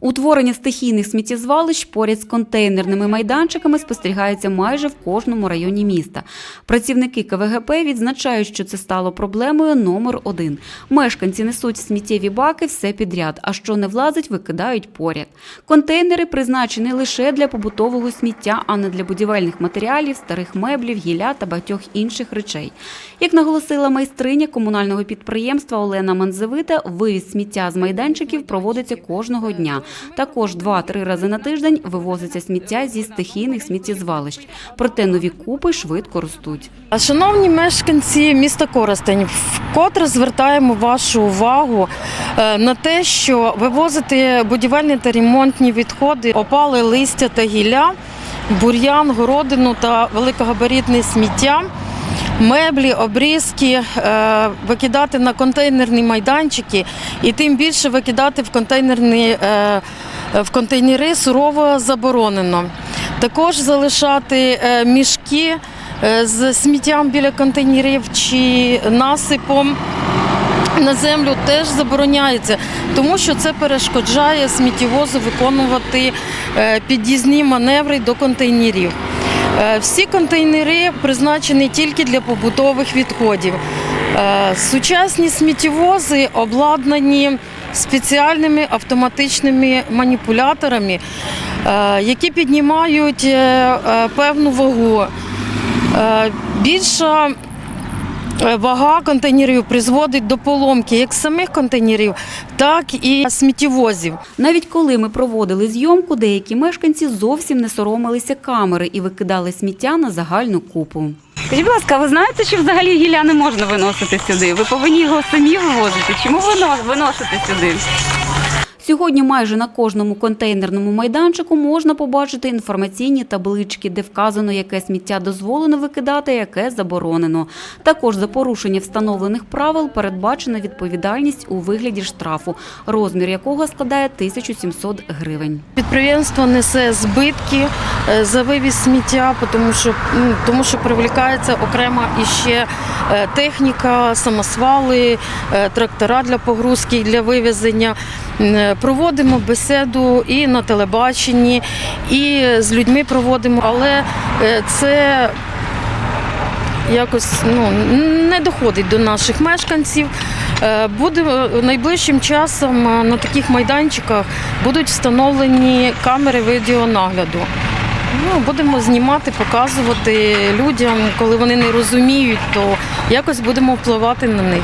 Утворення стихійних сміттєзвалищ поряд з контейнерними майданчиками спостерігається майже в кожному районі міста. Працівники КВГП відзначають, що це стало проблемою номер один. Мешканці несуть сміттєві баки все підряд, а що не влазить, викидають поряд. Контейнери призначені лише для побутового сміття, а не для будівельних матеріалів, старих меблів, гілля та багатьох інших речей. Як наголосила майстриня комунального підприємства Олена Манзевита, вивіз сміття з майданчиків проводиться кожного дня. Також два-три рази на тиждень вивозиться сміття зі стихійних сміттєзвалищ. Проте нові купи швидко ростуть. Шановні мешканці міста Коростень, вкотре звертаємо вашу увагу е, на те, що вивозити будівельні та ремонтні відходи, опали листя та гілля, бур'ян, городину та великогабаритне сміття. Меблі, обрізки е, викидати на контейнерні майданчики і тим більше викидати в контейнерні е, в контейнери сурово заборонено. Також залишати е, мішки з сміттям біля контейнерів чи насипом на землю теж забороняється, тому що це перешкоджає сміттєвозу виконувати під'їзні маневри до контейнерів. Е, Всі контейнери призначені тільки для побутових відходів. Е, Сучасні сміттєвози обладнані спеціальними автоматичними маніпуляторами, е, які піднімають певну вагу. Більша вага контейнерів призводить до поломки як самих контейнерів, так і сміттєвозів. Навіть коли ми проводили зйомку, деякі мешканці зовсім не соромилися камери і викидали сміття на загальну купу. Скажіть, будь ласка, ви знаєте, що взагалі гілля не можна виносити сюди? Ви повинні його самі вивозити. Чому ви но- виносите сюди? Сьогодні майже на кожному контейнерному майданчику можна побачити інформаційні таблички, де вказано, яке сміття дозволено викидати, яке заборонено. Також за порушення встановлених правил передбачена відповідальність у вигляді штрафу, розмір якого складає 1700 гривень. Підприємство несе збитки за вивіз сміття, тому що, ну, тому що привлікається окремо іще е, техніка, самосвали, е, трактора для погрузки для вивезення. Проводимо бесіду і на телебаченні, і з людьми проводимо, але е, це якось ну, не доходить до наших мешканців. Е, Буде е, найближчим часом е, на таких майданчиках будуть встановлені камери відеонагляду. Ну, будемо знімати, показувати людям, коли вони не розуміють, то якось будемо впливати на них.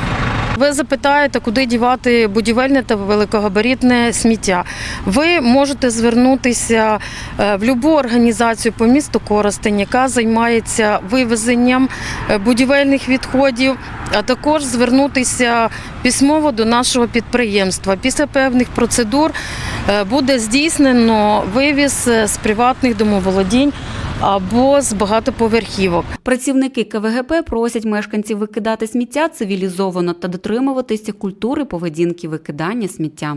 Ви запитаєте, куди дівати будівельне та великогабаритне сміття. Ви можете звернутися е, в будь-яку організацію по місту Коростень, яка займається вивезенням е, будівельних відходів, а також звернутися письмово до нашого підприємства. Після певних процедур е, буде здійснено вивіз з приватних домоволодінь або з багатоповерхівок. Працівники КВГП просять мешканців викидати сміття цивілізовано та дотримуватися культури поведінки викидання сміття.